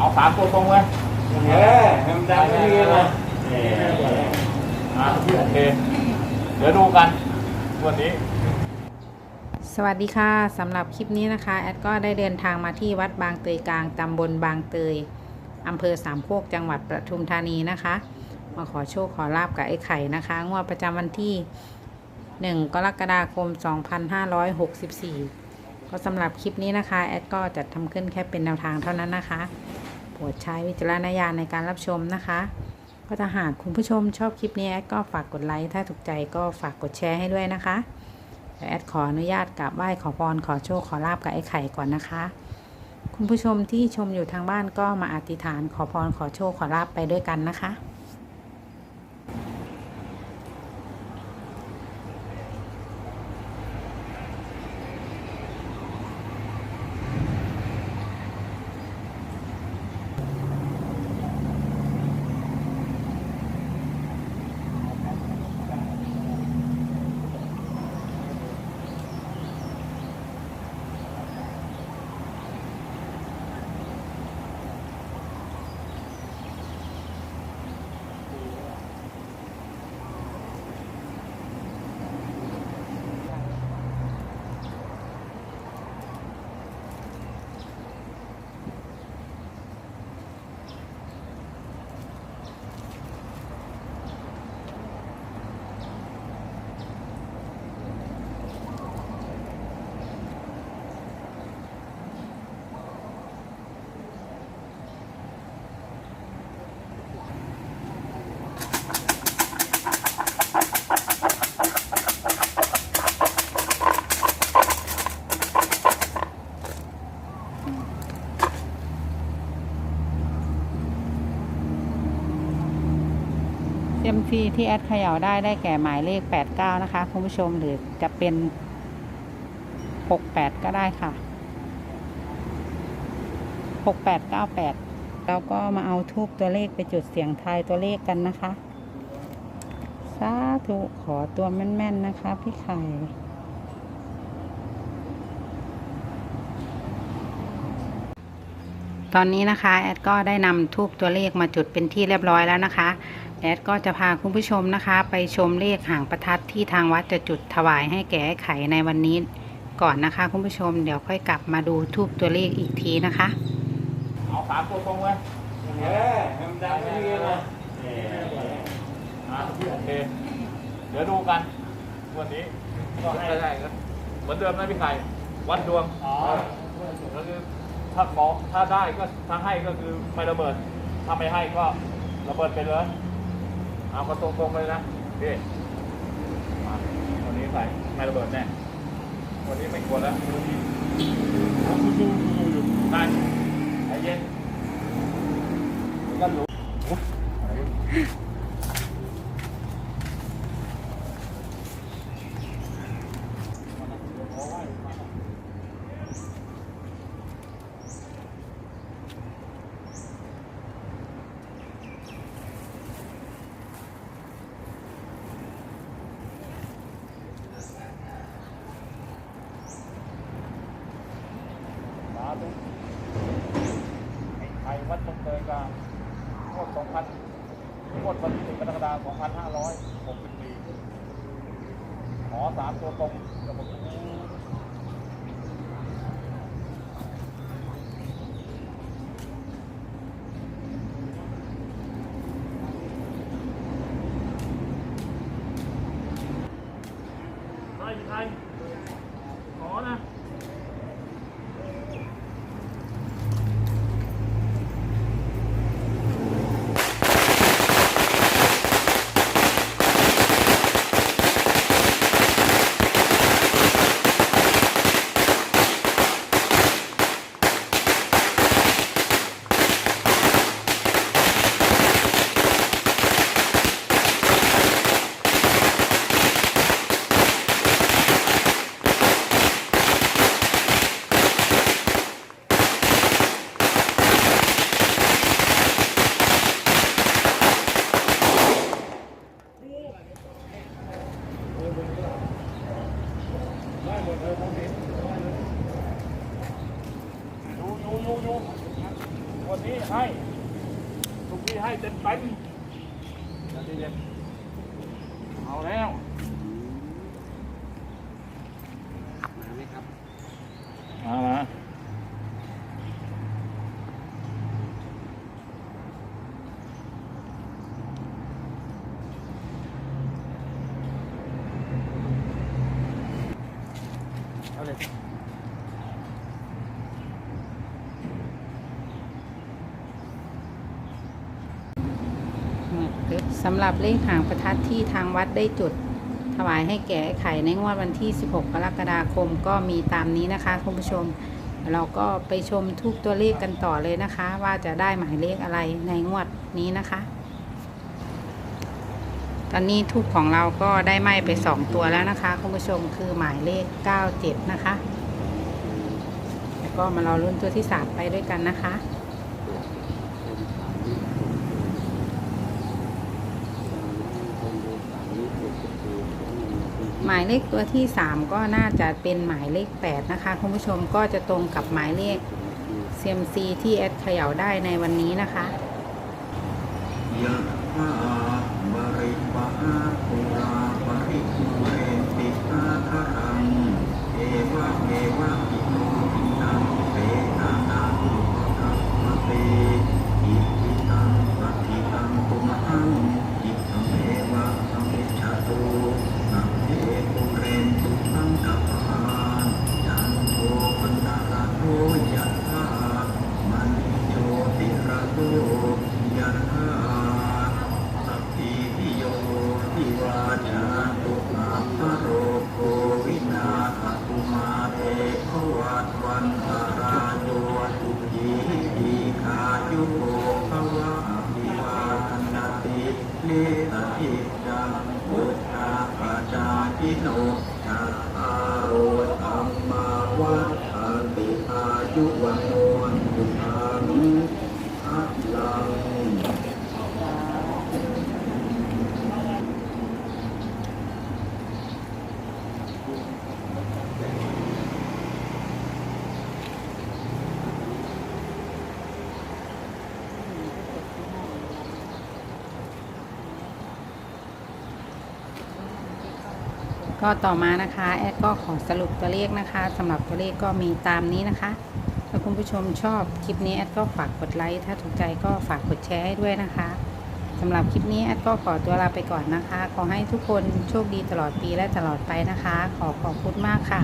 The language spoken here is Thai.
เอาสามตัวตรงเลยเออทำดังนี่เลยอะโอเค เดี๋ยวดูกัน วันนี้ สวัสดีค่ะสำหรับคลิปนี้นะคะ แอดก็ได้เดินทางมาที่วัดบางเตยกลางตำบลบางเตยอำเภอสามโคกจังหวัดปทุมธานีนะคะ มาขอโชคขอลาบกับไอ้ไข่นะคะงวดประจำวันที่ 1 กรกฎาคม 2564ก็สำหรับคลิปนี้นะคะ แอดก็จัดทำขึ้นแค่เป็นแนวทางเท่านั้นนะคะโปรดใช้วิจารณญาณในการรับชมนะคะ ก็ถ้าหากคุณผู้ชมชอบคลิปนี้แอดก็ฝากกดไลค์ถ้าถูกใจก็ฝากกดแชร์ให้ด้วยนะคะแอดขออนุญาตกราบไหว้ขอพรขอโชคขอลาบกับไอ้ไข่ก่อนนะคะ คุณผู้ชมที่ชมอยู่ทางบ้านก็มาอธิษฐานขอพรขอโชคขอลาบไปด้วยกันนะคะ มซีที่แอดเขย่าได้ได้แก่หมายเลข 89 นะคะ คุณผู้ชมหรือจะเป็น 68 ก็ได้ค่ะ 6898 เราก็มาเอาทูบตัวเลขไปจุดเสียงทายตัวเลขกันนะคะ สาธุขอตัวแม่น ๆ นะคะ พี่ไข่ ตอนนี้นะคะแอดก็ได้นำทูบตัวเลขมาจุดเป็นที่เรียบร้อยแล้วนะคะแอดก็จะพาคุณผู้ชมนะคะ ไปชมเลขหางประทัดที่ทางวัดจะจุดถวายให้แก่ไขในวันนี้ก่อนนะคะ คุณผู้ชมเดี๋ยวค่อยกลับมาดูทูบตัวเลขอีกทีนะคะเอาสามตัวตรงเลยเออทำดังนี่เลยอะโอเคเดี๋ยวดูกันวันนี้ก็ให้ได้ครับเหมือนเดิมนะพี่ไข่วัดดวงก็คือ ถ้าขอถ้าได้ก็ถ้าให้ก็คือไม่ระเบิด ถ้าไม่ให้ก็ระเบิดไปเลยเอาก็ตรงๆเลยนะพี่วันนี้ใส่ไม่ระเบิดแน่วันนี้ไม่กลัวแล้ววันนี้ดูดูอยู่ได้ใจเย็นก็รู้ สาธุไอ้ไข่วัดตรงเตยกลาง พันงวดวันที่1กรกฎาคม2564ขอสามตัวตรงกับผมไทยไทยขอนะ ให้ ทุกนี้ให้เต็มเต็มใจเย็นเอาแล้วมาไหมครับ มามา เอาเลย สำหรับเลขหางประทัดที่ทางวัดได้จุด ถวายให้แก่ไข่ในงวดวันที่ 16 กรกฎาคมก็มีตามนี้นะคะคุณผู้ชม เราก็ไปชมทุกตัวเลขกันต่อเลยนะคะ ว่าจะได้หมายเลขอะไรในงวดนี้นะคะ ตอนนี้ทูบของเราก็ได้ไหม้ไป 2 ตัวแล้วนะคะคุณผู้ชมคือหมายเลข 97 นะคะ แล้วก็มารอรุ่นตัวที่ 3 ไปด้วยกันนะคะ หมายเลขตัวที่ 3 ก็น่าจะเป็นหมายเลข 8 นะคะ คุณผู้ชมก็จะตรงกับหมายเลขเซมซีที่แอดเขย่าได้ในวันนี้นะคะยะถาบริวาปุราปริปุเรนติสาคารังเอวะเอวะอิโน เลสหิจังพุทธาปจาทิโนจัตตารโอธรรมาวัฏฏนติอายุวันโนสุขังอัลลัง ก็ต่อมานะคะแอดก็ขอสรุปตัวเลขนะคะสำหรับตัวเลขก็มีตามนี้นะคะถ้าคุณผู้ชมชอบคลิปนี้แอดก็ฝากกดไลค์ถ้าถูกใจก็ฝากกดแชร์ให้ด้วยนะคะสำหรับคลิปนี้แอดก็ขอตัวลาไปก่อนนะคะ ขอให้ทุกคนโชคดีตลอดปีและตลอดไปนะคะ ขอขอบคุณมากค่ะ